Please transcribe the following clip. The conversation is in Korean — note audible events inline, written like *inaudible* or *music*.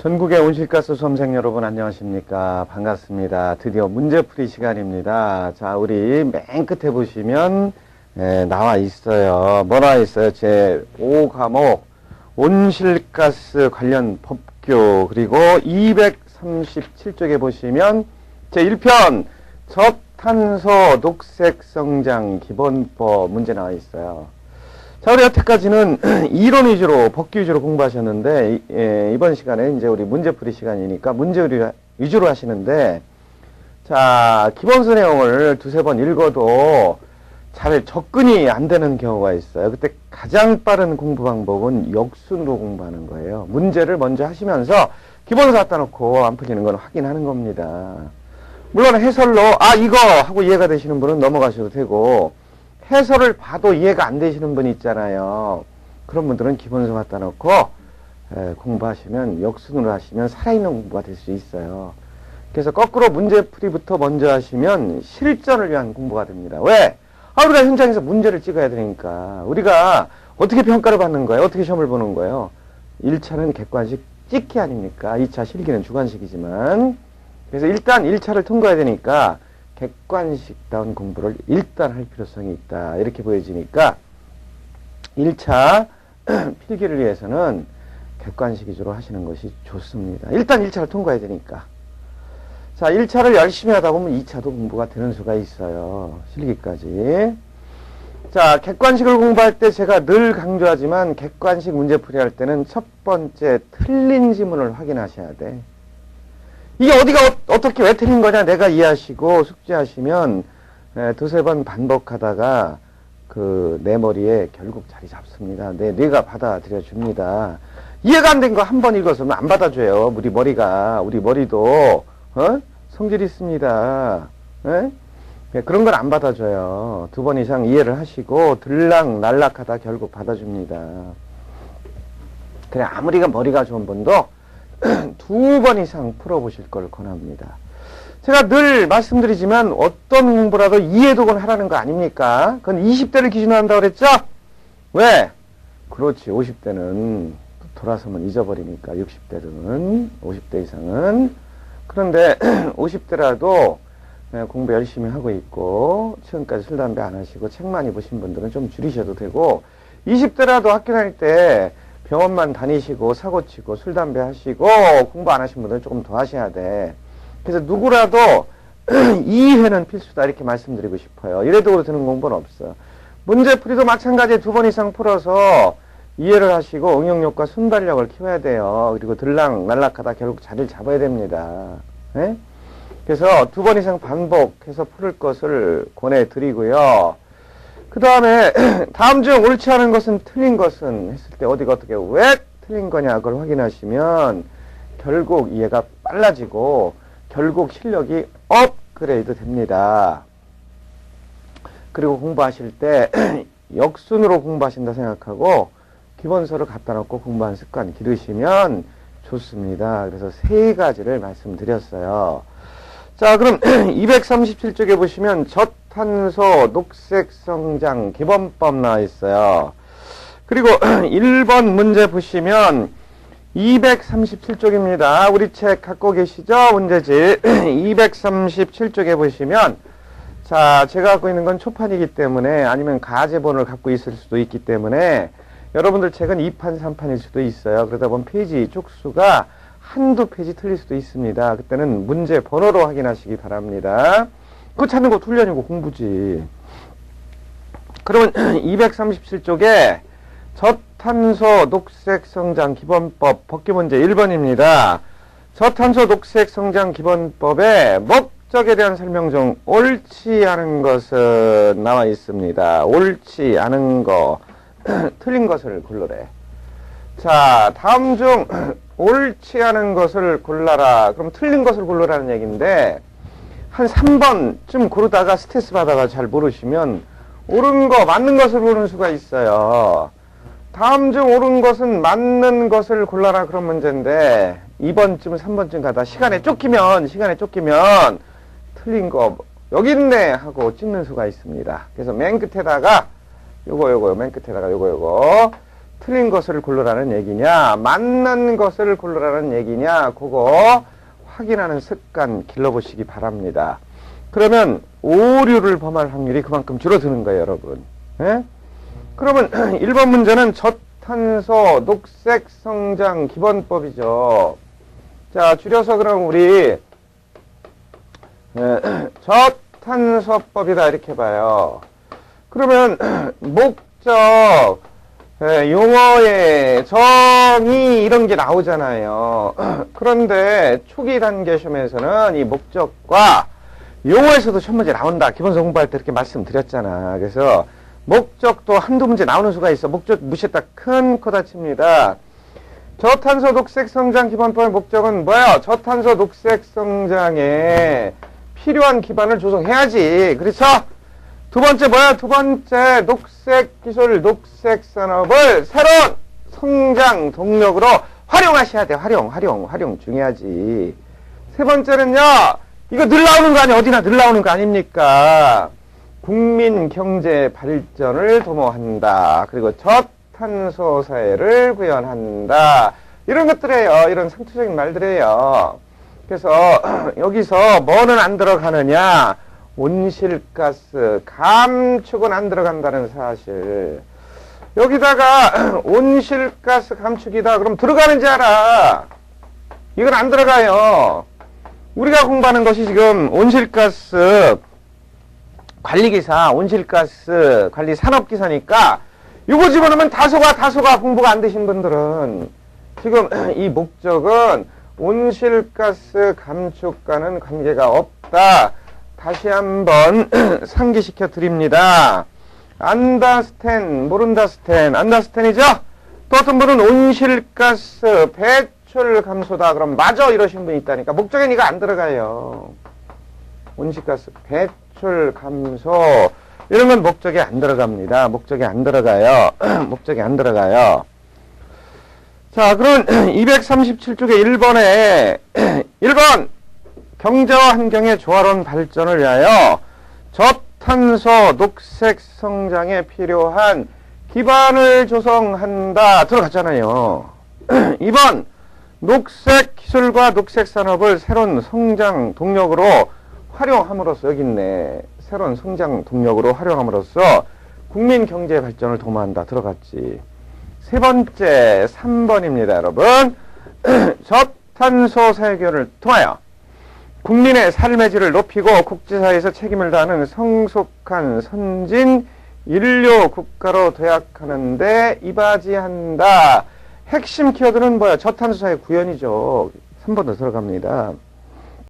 전국의 온실가스 수험생 여러분 안녕하십니까? 반갑습니다. 드디어 문제풀이 시간입니다. 자 우리 맨 끝에 보시면 에, 나와 있어요. 뭐 나와 있어요? 제 5과목 온실가스 관련 법규 그리고 237쪽에 보시면 제 1편 저탄소 녹색 성장 기본법 문제 나와 있어요 자, 우리 여태까지는 이론 위주로, 법규 위주로 공부하셨는데, 이- 예, 이번 시간에 이제 우리 문제풀이 시간이니까 문제 위주- 위주로 하시는데, 자, 기본서 내용을 두세 번 읽어도 잘 접근이 안 되는 경우가 있어요. 그때 가장 빠른 공부 방법은 역순으로 공부하는 거예요. 문제를 먼저 하시면서 기본서 갖다 놓고 안 풀리는 건 확인하는 겁니다. 물론 해설로, 아, 이거! 하고 이해가 되시는 분은 넘어가셔도 되고, 해설을 봐도 이해가 안 되시는 분 있잖아요. 그런 분들은 기본서 갖다 놓고 에, 공부하시면 역순으로 하시면 살아있는 공부가 될 수 있어요. 그래서 거꾸로 문제풀이부터 먼저 하시면 실전을 위한 공부가 됩니다. 왜? 아, 우리가 현장에서 문제를 찍어야 되니까. 우리가 어떻게 평가를 받는 거예요? 어떻게 시험을 보는 거예요? 1차는 객관식 찍기 아닙니까? 2차 실기는 주관식이지만. 그래서 일단 1차를 통과해야 되니까 객관식다운 공부를 일단 할 필요성이 있다. 이렇게 보여지니까 1차 *clears throat* 필기를 위해서는 객관식 위주로 하시는 것이 좋습니다. 일단 1차를 통과해야 되니까. 자, 1차를 열심히 하다 보면 2차도 공부가 되는 수가 있어요. 실기까지. 자, 객관식을 공부할 때 제가 늘 강조하지만 객관식 문제풀이 할 때는 첫 번째 틀린 지문을 확인하셔야 돼. 이게 어디가 어, 떻게왜 틀린 거냐 내가 이해하시고 숙지하시면 에, 두세 번 반복하다가 그 내 머리에 결국 자리 잡습니다. 내 뇌가 받아들여 줍니다. 이해가 안 된 거 한 번 읽었으면 안 받아줘요. 우리 머리가 우리 머리도 어? 성질 있습니다. 에? 예, 그런 건안 받아줘요. 두 번 이상 이해를 하시고 들락 날락하다 결국 받아줍니다. 그래 아무리가 머리가 좋은 분도 *clears throat* 두 번 이상 풀어보실 걸 권합니다. 제가 늘 말씀드리지만 어떤 공부라도 이해도건 하라는 거 아닙니까? 그건 20대를 기준으로 한다고 그랬죠? 왜? 그렇지. 50대는 돌아서면 잊어버리니까 60대는 50대 이상은 그런데 *clears throat* 50대라도 공부 열심히 하고 있고 지금까지 술 담배 안 하시고 책 많이 보신 분들은 좀 줄이셔도 되고 20대라도 학교 다닐 때 병원만 다니시고 사고 치고 술 담배 하시고 공부 안 하신 분들은 조금 더 하셔야 돼. 그래서 누구라도 *clears throat* 2회는 필수다 이렇게 말씀드리고 싶어요. 이래도 되는 공부는 없어. 문제풀이도 마찬가지에 두 번 이상 풀어서 이해를 하시고 응용력과 순발력을 키워야 돼요. 그리고 들락 날락하다 결국 자리를 잡아야 됩니다. 예? 그래서 두 번 이상 반복해서 풀을 것을 권해드리고요. 그 다음에 *clears throat* 다음 중 옳지 않은 것은 틀린 것은 했을 때 어디가 어떻게 왜 틀린 거냐 그걸 확인하시면 결국 이해가 빨라지고 결국 실력이 업그레이드 됩니다. 그리고 공부하실 때 *clears throat* 역순으로 공부하신다 생각하고 기본서를 갖다 놓고 공부하는 습관 기르시면 좋습니다. 그래서 세 가지를 말씀드렸어요. 자, 그럼 *clears throat* 237쪽에 보시면 저 탄소 녹색 성장 기본법 나와 있어요. 그리고 *clears throat* 1번 문제 보시면 237쪽입니다. 우리 책 갖고 계시죠? 문제집 *clears throat* 237쪽에 보시면 자, 제가 갖고 있는 건 초판이기 때문에 아니면 가제본을 갖고 있을 수도 있기 때문에 여러분들 책은 2판, 3판일 수도 있어요. 그러다 보면 페이지 쪽수가 한두 페이지 틀릴 수도 있습니다. 그때는 문제 번호로 확인하시기 바랍니다. 그거 찾는 거 훈련이고 공부지. 그러면 *clears throat* 237쪽에 저탄소 녹색 성장 기본법 법규 문제 1번입니다. 저탄소 녹색 성장 기본법의 목적에 대한 설명 중 옳지 않은 것은 나와 있습니다. 옳지 않은 거, *clears throat* 틀린 것을 골라래. 자, 다음 중 *clears throat* 옳지 않은 것을 골라라. 그럼 틀린 것을 골라라는 얘기인데 한 3번쯤 고르다가 스트레스 받아가 잘 모르시면 옳은 거, 맞는 것을 고르는 수가 있어요. 다음 중 옳은 것은 맞는 것을 골라라 그런 문제인데 2번쯤 3번쯤 가다 시간에 쫓기면 시간에 쫓기면 틀린 거 여기 있네 하고 찍는 수가 있습니다. 그래서 맨 끝에다가 요거 요거 맨 끝에다가 요거 요거 틀린 것을 고르라는 얘기냐, 맞는 것을 고르라는 얘기냐, 그거 확인하는 습관 길러보시기 바랍니다. 그러면 오류를 범할 확률이 그만큼 줄어드는 거예요, 여러분. 예? 그러면 *clears throat* 1번 문제는 저탄소 녹색 성장 기본법이죠. 자, 줄여서 그럼 우리 예, *clears throat* 저탄소법이다 이렇게 봐요. 그러면 *clears throat* 목적 예, 용어의 정의 이런 게 나오잖아요. *clears throat* 그런데 초기 단계 시험에서는 이 목적과 용어에서도 첫 문제 나온다. 기본서 공부할 때 이렇게 말씀드렸잖아. 그래서 목적도 한두 문제 나오는 수가 있어. 목적 무시했다. 큰 코 다 칩니다. 저탄소 녹색 성장 기반법의 목적은 뭐야? 저탄소 녹색 성장에 필요한 기반을 조성해야지. 그렇죠? 두 번째 뭐야? 두 번째 녹색 기술, 녹색 산업을 새로운 성장 동력으로 활용하셔야 돼. 활용, 활용, 활용 중요하지. 세 번째는요. 이거 늘 나오는 거 아니야? 어디나 늘 나오는 거 아닙니까? 국민 경제 발전을 도모한다. 그리고 저탄소 사회를 구현한다. 이런 것들이에요. 이런 상투적인 말들이에요. 그래서 *clears throat* 여기서 뭐는 안 들어가느냐? 온실가스 감축은 안 들어간다는 사실. 여기다가 *clears throat* 온실가스 감축이다. 그럼 들어가는지 알아. 이건 안 들어가요. 우리가 공부하는 것이 지금 온실가스 관리기사, 온실가스 관리 산업기사니까 이거 집어넣으면 다소가 다소가 공부가 안 되신 분들은 지금 *clears throat* 이 목적은 온실가스 감축과는 관계가 없다. 다시 한번 *clears throat* 상기시켜 드립니다. 안다스텐, 모른다스텐, 안다스텐이죠? 또 어떤 분은 온실가스 배출 감소다. 그럼 맞아 이러신 분이 있다니까. 목적엔 이거 안 들어가요. 온실가스 배출 감소 건 목적에 안 들어갑니다. 목적에 안 들어가요. *clears throat* 목적에 안 들어가요. 자, 그럼 237쪽에 1번에 1번 경제와 환경의 조화로운 발전을 위하여 저탄소 녹색 성장에 필요한 기반을 조성한다 들어갔잖아요. *clears throat* 2번 녹색 기술과 녹색 산업을 새로운 성장 동력으로 활용함으로써 여기 있네. 새로운 성장 동력으로 활용함으로써 국민 경제 발전을 도모한다 들어갔지. 세 번째 3번입니다, 여러분. *clears throat* 저탄소 사회교를 통하여 국민의 삶의 질을 높이고 국제사회에서 책임을 다하는 성숙한 선진 인류 국가로 도약하는데 이바지한다. 핵심 키워드는 뭐야? 저탄소 사회 구현이죠. 3번 더 들어갑니다.